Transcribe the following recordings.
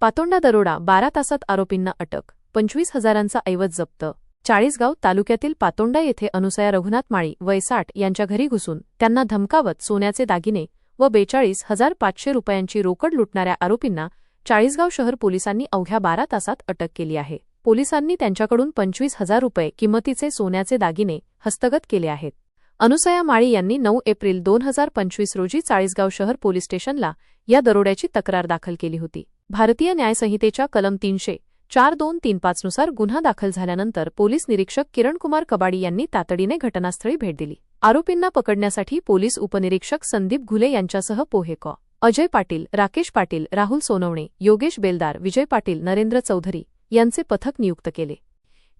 पातोंडा दरोडा बारा तासात आरोपींना अटक पंचवीस हजारांचा ऐवज जप्त. चाळीसगाव तालुक्यातील पातोंडा येथे अनुसया रघुनाथ माळी वयसाठ यांच्या घरी घुसून त्यांना धमकावत सोन्याचे दागिने व बेचाळीस हजार पाचशे रुपयांची रोकड लुटणाऱ्या आरोपींना चाळीसगाव शहर पोलिसांनी अवघ्या बारा तासात अटक केली आहे. पोलिसांनी त्यांच्याकडून पंचवीस हजार रुपये किंमतीचे सोन्याचे दागिने हस्तगत केले आहेत. अनुसया माळी यांनी नऊ एप्रिल दोन हजार पंचवीस रोजी चाळीसगाव शहर पोलीस स्टेशनला या दरोड्याची तक्रार दाखल केली होती. भारतीय न्यायसंहितेच्या कलम तीनशे चार दोन तीन पाचनुसार गुन्हा दाखल झाल्यानंतर पोलीस निरीक्षक किरणकुमार कबाडी यांनी तातडीने घटनास्थळी भेट दिली. आरोपींना पकडण्यासाठी पोलीस उपनिरीक्षक संदीप घुले यांच्यासह पोहे कॉ. अजय पाटील राकेश पाटील राहुल सोनवणे योगेश बेलदार विजय पाटील नरेंद्र चौधरी यांचे पथक नियुक्त केले.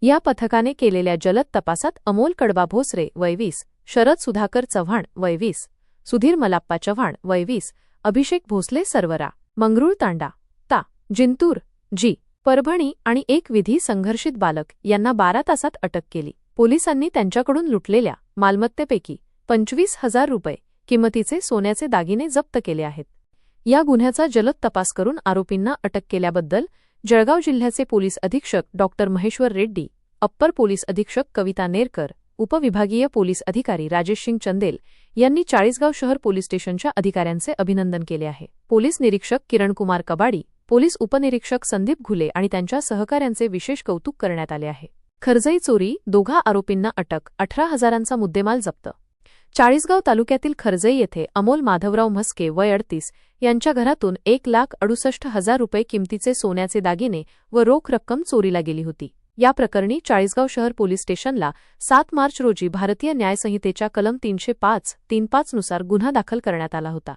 या पथकाने केलेल्या जलद तपासात अमोल कडबा भोसरे वयवीस शरद सुधाकर चव्हाण वयवीस सुधीर मलाप्पा चव्हाण वयवीस अभिषेक भोसले सर्वरा मंगरुळ तांडा जिंतूर जी. परभणी आणि एक विधी संघर्षित बालक यांना बारा तासात अटक केली. पोलिसांनी त्यांच्याकडून लुटलेल्या मालमत्तेपैकी पंचवीस हजार रुपये किंमतीचे सोन्याचे दागिने जप्त केले आहेत. या गुन्ह्याचा जलद तपास करून आरोपींना अटक केल्याबद्दल जळगाव जिल्ह्याचे पोलीस अधीक्षक doctor Maheshwar Reddy upper police अधीक्षक कविता नेरकर उपविभागीय पोलीस अधिकारी राजेश सिंग चंदेल यांनी चाळीसगाव शहर पोलीस स्टेशनच्या अधिकाऱ्यांचे अभिनंदन केले आहे. पोलीस निरीक्षक किरणकुमार कबाडी पोलीस उपनिरीक्षक संदीप घुले आणि त्यांच्या सहकाऱ्यांचे विशेष कौतुक करण्यात आले आहे. खरजई चोरी दोघा आरोपींना अटक अठरा हजारांचा मुद्देमाल जप्त. चाळीसगाव तालुक्यातील खरजई येथे अमोल माधवराव म्हस्के वय अडतीस यांच्या घरातून एक लाख अडुसष्ट हजार रुपये किमतीचे सोन्याचे दागिने व रोख रक्कम चोरीला गेली होती. या प्रकरणी चाळीसगाव शहर पोलीस स्टेशनला सात मार्च रोजी भारतीय न्यायसंहितेच्या कलम तीनशे पाच तीन पाच नुसार गुन्हा दाखल करण्यात आला होता.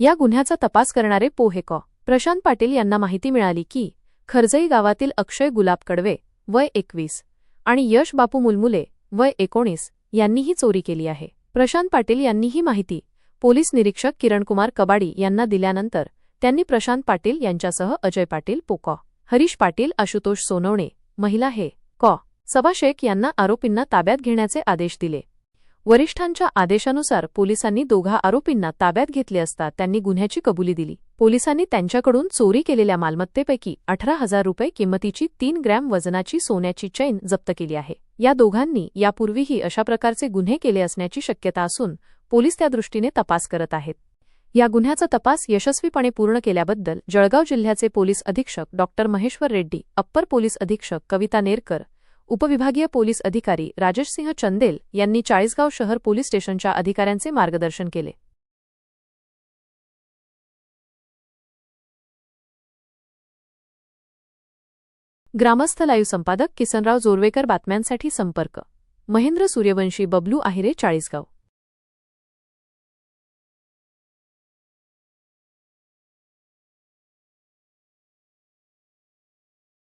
या गुन्ह्याचा तपास करणारे पोहे कॉ प्रशांत पाटील यांना माहिती मिळाली की खरजई गावातील अक्षय गुलाब कडवे वय एकवीस आणि यश बापू मुलमुले वय एकोणीस यांनीही चोरी केली आहे. प्रशांत पाटील यांनी ही माहिती पोलीस निरीक्षक किरणकुमार कबाडी यांना दिल्यानंतर त्यांनी प्रशांत पाटील यांच्यासह अजय पाटील पोकॉ हरीश पाटील आशुतोष सोनवणे महिला हे कॉ सभा शेख यांना आरोपींना ताब्यात घेण्याचे आदेश दिले. वरिष्ठांच्या आदेशानुसार पोलिसांनी दोघा आरोपींना ताब्यात घेतले असता त्यांनी गुन्ह्याची कबुली दिली. पोलिसांनी त्यांच्याकडून चोरी केलेल्या मालमत्तेपैकी अठरा हजार रुपये किंमतीची तीन ग्रॅम वजनाची सोन्याची चैन जप्त केली आहे. या दोघांनी यापूर्वीही अशा प्रकारचे गुन्हे केले असण्याची शक्यता असून पोलीस त्या दृष्टीने तपास करत आहेत. या गुन्ह्याचा तपास यशस्वीपणे पूर्ण केल्याबद्दल जळगाव जिल्ह्याचे पोलीस अधीक्षक doctor Maheshwar Reddy upper police अधीक्षक कविता नेरकर उपविभागीय पोलीस अधिकारी राजेश सिंह चंदेल यांनी चाळीसगाव शहर पोलीस स्टेशनच्या अधिकाऱ्यांचे मार्गदर्शन केले. ग्रामस्थ लाईव्ह संपादक किसनराव जोरवेकर बातम्यांसाठी संपर्क. महेंद्र सूर्यवंशी बबलू आहिरे चाळीसगाव.